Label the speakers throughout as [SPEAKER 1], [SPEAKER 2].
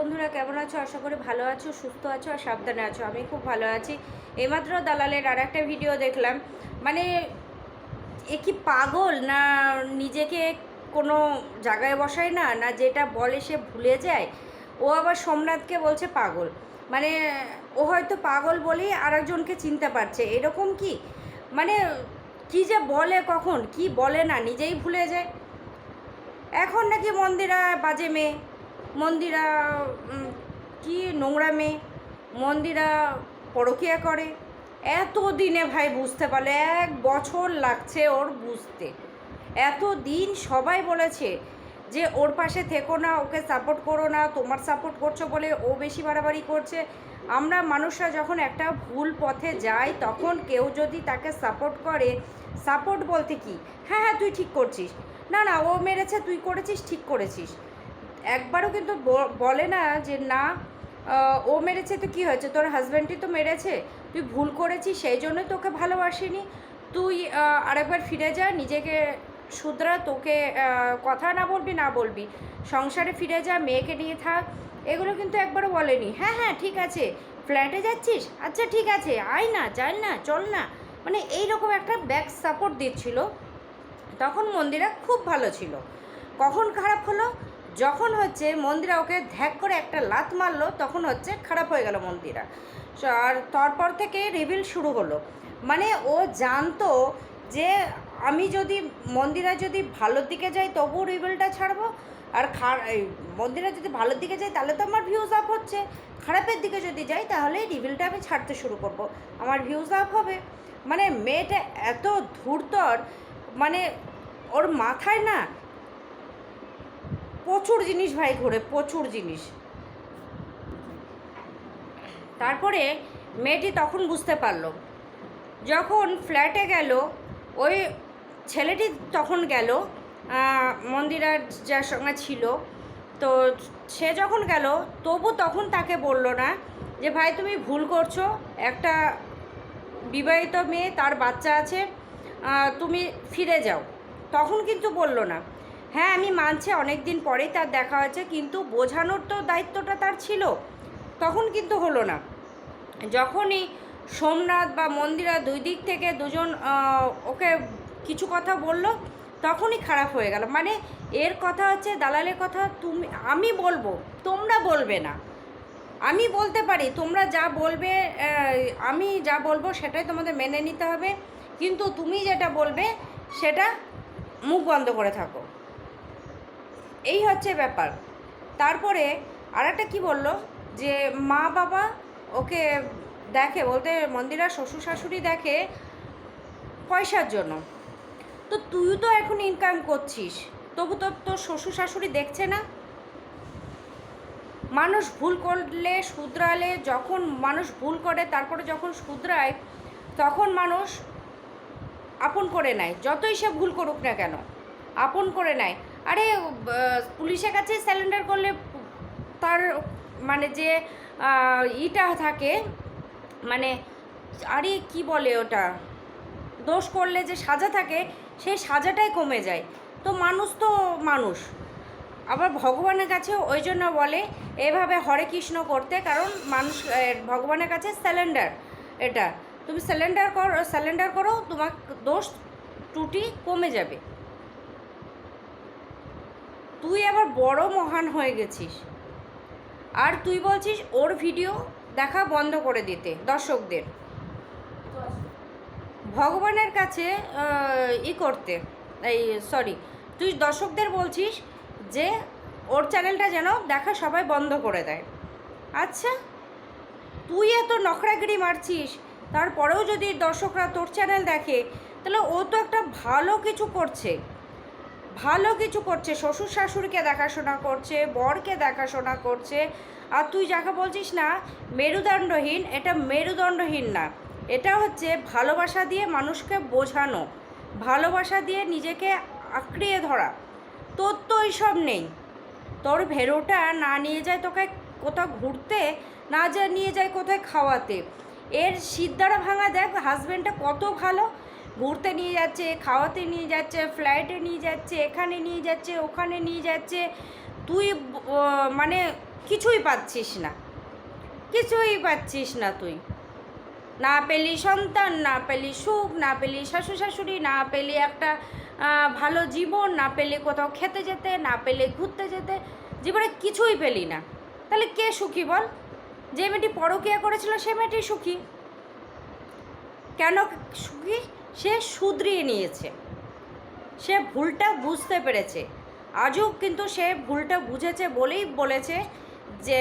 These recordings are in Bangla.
[SPEAKER 1] বন্ধুরা, কেমন আছো? আশা করি ভালো আছো, সুস্থ আছো আর সাবধানে আছো। আমি খুব ভালো আছি। এইমাত্র দালালের আর একটা ভিডিও দেখলাম। মানে এ কি পাগল? না নিজেকে কোনো জায়গায় বসায় না? না যেটা বলে সে ভুলে যায়? ও আবার সোমনাথকে বলছে পাগল। মানে ও হয়তো পাগল বলেই আরেকজনকে চিনতে পারছে। এরকম কি? মানে কি যে বলে কখন? কি বলে না? নিজেই ভুলে যায়। এখন নাকি মন্দিরা বাজে মেয়ে। মন্দিরা কি নোংরা মেয়ে মন্দিরা পরকিয়া করে। এত দিনে ভাই বুঝতে পারলে, এক বছর লাগছে ওর বুঝতে। এত দিন সবাই বলেছে যে, ওর পাশে থেকো না, ওকে সাপোর্ট করো না, তোমার সাপোর্ট করছ বলে ও বেশি বাড়াবাড়ি করছে। আমরা মানুষরা যখন একটা ভুল পথে যাই, তখন কেউ যদি তাকে সাপোর্ট করে সাপোর্ট বলতে কি? হ্যাঁ হ্যাঁ তুই ঠিক করছিস। না না, ও মেরেছে, তুই করেছিস, ঠিক করেছিস। একবারও কিন্তু বলে না যে না ও মেরেছে তো কি হয়েছে? তোর হাজব্যান্ডই তো মেরেছে, তুই ভুল করেছিস, সেই জন্যই তোকে ভালোবাসিনি। তুই আরেকবার ফিরে যা, নিজেকে শুধরা, তোকে কথা না বলবি না বলবি। সংসারে ফিরে যা, মেয়েকে নিয়ে থাক। এগুলো কিন্তু একবারও বলেনি। হ্যাঁ হ্যাঁ ঠিক আছে। ফ্ল্যাটে যাচ্ছিস? আচ্ছা ঠিক আছে। আয় না, যাই না, চল না। মানে এইরকম একটা ব্যাক সাপোর্ট দিচ্ছিল। তখন মন্দিরা খুব ভালো ছিল। কখন খারাপ হলো? যখন হচ্ছে মন্দিরা ওকে ধ্যাক করে একটা লাত মারলো, তখন হচ্ছে খারাপ হয়ে গেল মন্দিরা। আর তারপর থেকে রিভিল শুরু হলো। মানে ও জানতো যে আমি যদি, মন্দিরা যদি ভালোর দিকে যাই তবুও রিভিলটা ছাড়বো, আর মন্দিরা যদি ভালোর দিকে যাই তাহলে তো আমার ভিউজ আপ হচ্ছে। খারাপের দিকে যদি যাই তাহলে রিভিলটা আমি ছাড়তে শুরু করব। আমার ভিউজ আপ হবে। মানে মেয়েটা এত ধূর্তর মানে ওর মাথায় না প্রচুর জিনিস ভাই ঘোরে, প্রচুর জিনিস। তারপরে মেয়েটি তখন বুঝতে পারল। যখন ফ্ল্যাটে গেল, ওই ছেলেটি তখন গেল মন্দিরার যার সঙ্গে ছিল, তো সে যখন গেল, তবু তখন তাকে বলল না যে, ভাই, তুমি ভুল করছ, একটা বিবাহিত মেয়ে, তার বাচ্চা আছে তুমি ফিরে যাও। তখন কিন্তু বলল না। হ্যাঁ আমি মানছি অনেক দিন পরেই তার দেখা হয়েছে, কিন্তু বোঝানোর তো দায়িত্বটা তার ছিল। তখন কিন্তু হলো না। যখনই সোমনাথ বা মন্দিরা দুই দিক থেকে দুজন ওকে কিছু কথা বলল, তখনই খারাপ হয়ে গেল। মানে এর কথা হচ্ছে, দালালের কথা তুমি, আমি বলব, তোমরা বলবে না। আমি বলতে পারি, তোমরা যা বলবে আমি যা বলব সেটাই তোমাদের মেনে নিতে হবে, কিন্তু তুমি যেটা বলবে সেটা মুখ বন্ধ করে থাকো। এই হচ্ছে ব্যাপার। তারপরে আরেকটা কি বলল? যে মা বাবা ওকে দেখে, বলতে মন্দিরা শ্বশুর শাশুড়ি দেখে পয়সার জন্য। তো তুই তো এখন ইনকাম করছিস, তবু তো তোর শ্বশুর শাশুড়ি দেখছে না। মানুষ ভুল করলে শুধরালে, যখন মানুষ ভুল করে, তারপরে যখন শুধরায়, তখন মানুষ আপন করে নেয়। যতই সে ভুল করুক না কেন, আপন করে নেয়। আরে পুলিশের কাছে স্যালেন্ডার করলে তার মানে যে ইটা থাকে মানে আরে কি বলে ওটা? দোষ করলে যে সাজা থাকে, সেই সাজাটাই কমে যায়। তো মানুষ তো মানুষ। আবার ভগবানের কাছে ওই জন্য বলে, এভাবে হরে কৃষ্ণ করতে, কারণ মানুষ ভগবানের কাছে স্যালেন্ডার এটা। তুমি স্যালেন্ডার করো স্যালেন্ডার করো তোমার দোষ ত্রুটি কমে যাবে। তুই আবার বড় মহান হয়ে গেছিস। আর তুই বলছিস ওর ভিডিও দেখা বন্ধ করে দিতে, দর্শকদের। ভগবানের কাছে ই করতে, এই সরি তুই দর্শকদের বলছিস যে ওর চ্যানেলটা যেন দেখা সবাই বন্ধ করে দেয়। আচ্ছা তুই এত নখরাগিরি মারছিস, তারপরেও যদি দর্শকরা তোর চ্যানেল দেখে, তাহলে ও তো একটা ভালো কিছু করছে। ভালো কিছু করছে, শ্বশুর শাশুড়িকে দেখাশোনা করছে, বরকে দেখাশোনা করছে। আর তুই যাকে বলছিস না, মেরুদণ্ডহীন, এটা মেরুদণ্ডহীন না। এটা হচ্ছে ভালোবাসা দিয়ে মানুষকে বোঝানো, ভালোবাসা দিয়ে নিজেকে আঁকড়িয়ে ধরা। তোর তো এইসব নেই। তোর ভেরোটা না নিয়ে যায় তোকে কোথাও ঘুরতে, না যা নিয়ে যায় কোথায় খাওয়াতে। এর সিদ্ধারা ভাঙা দেখ হাজব্যান্ডটা কত ভালো ঘুরতে নিয়ে যাচ্ছে, খাওয়াতে নিয়ে যাচ্ছে ফ্লাইটে নিয়ে যাচ্ছে, এখানে নিয়ে যাচ্ছে, ওখানে নিয়ে যাচ্ছে। তুই মানে কিছুই পাচ্ছিস না। কিছুই পাচ্ছিস না তুই। না পেলি সন্তান, না পেলি সুখ, না পেলি শাশু শাশুড়ি, না পেলি একটা ভালো জীবন, না পেলে কোথাও খেতে যেতে, না পেলে ঘুরতে যেতে। জীবনে কিছুই পেলি না। তাহলে কে সুখী বল? যে মেয়েটি পরকিয়া করেছিল সে মেয়েটি সুখী। কেন সুখী? সে শুধরিয়ে নিয়েছে। সে ভুলটা বুঝতে পেরেছে। আজও কিন্তু সে ভুলটা বুঝেছে বলেই বলেছে যে,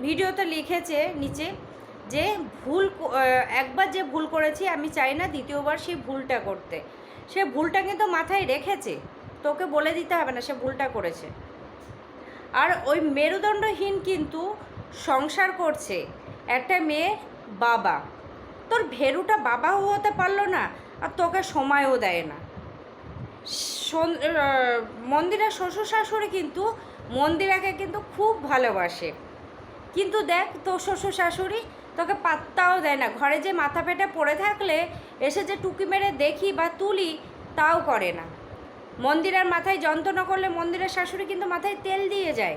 [SPEAKER 1] ভিডিওতে লিখেছে নিচে যে, ভুল একবার যে ভুল করেছি, আমি চাই না দ্বিতীয়বার সেই ভুলটা করতে। সে ভুলটা কিন্তু মাথায় রেখেছে। তোকে বলে দিতে হবে না, সে ভুলটা করেছে। আর ওই মেরুদণ্ডহীন কিন্তু সংসার করছে। একটা মেয়ের বাবা। তোর ভেরুটা বাবাও হতে পারল না আর তোকে সময়ও দেয় না। মন্দিরা শ্বশুর শাশুড়ি কিন্তু মন্দিরাকে কিন্তু খুব ভালোবাসে। কিন্তু দেখ তোর শ্বশুর শাশুড়ি তোকে পাত্তাও দেয় না। ঘরে যে মাথা পেটে পড়ে থাকলে এসে যে টুকি মেরে দেখি বা তুলি তাও করে না। মন্দিরের মাথায় যন্ত্রণা করলে মন্দিরের শাশুড়ি কিন্তু মাথায় তেল দিয়ে যায়।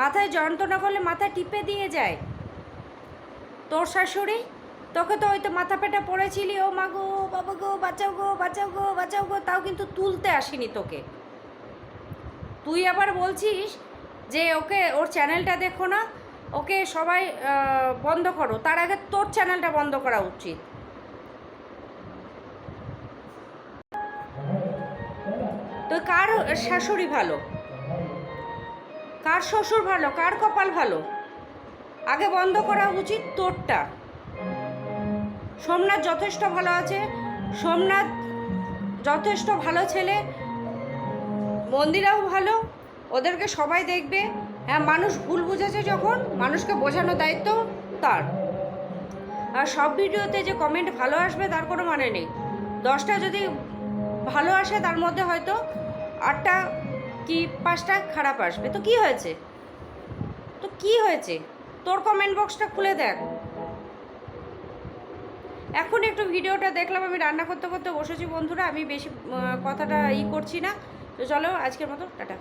[SPEAKER 1] মাথায় যন্ত্রণা করলে মাথা টিপে দিয়ে যায়। তোর শাশুড়ি তোকে তো ওই তো মাথা পেটা পড়েছিলি, ও মা গো, বাবা গো, বাঁচাও গো বাঁচাও গো বাঁচাও গো, তাও কিন্তু তুলতে আসিনি তোকে। তুই আবার বলছিস যে ওকে, ওর চ্যানেলটা দেখো না, ওকে সবাই বন্ধ করো। তার আগে তোর চ্যানেলটা বন্ধ করা উচিত। তো কার শাশুড়ি ভালো? কার শ্বশুর ভালো? কার কপাল ভালো? আগে বন্ধ করা উচিত তোরটা। সোমনাথ যথেষ্ট ভালো আছে। সোমনাথ যথেষ্ট ভালো ছেলে। মন্দিরাও ভালো। ওদেরকে সবাই দেখবে। হ্যাঁ মানুষ ভুল বুঝেছে যখন, মানুষকে বোঝানোর দায়িত্ব তার। আর সব ভিডিওতে যে কমেন্ট ভালো আসবে তার কোনো মানে নেই। দশটা যদি ভালো আসে তার মধ্যে হয়তো আটটা কি পাঁচটা খারাপ আসবে। তো কি হয়েছে? তো কি হয়েছে? তোর কমেন্ট বক্সটা খুলে দেখ। এখন একটু ভিডিওটা দেখলাম, আমি রান্না করতে করতে বসেছি বন্ধুরা, আমি বেশি কথাটা ই করছি না। তো চলো, আজকের মতো, টাটা।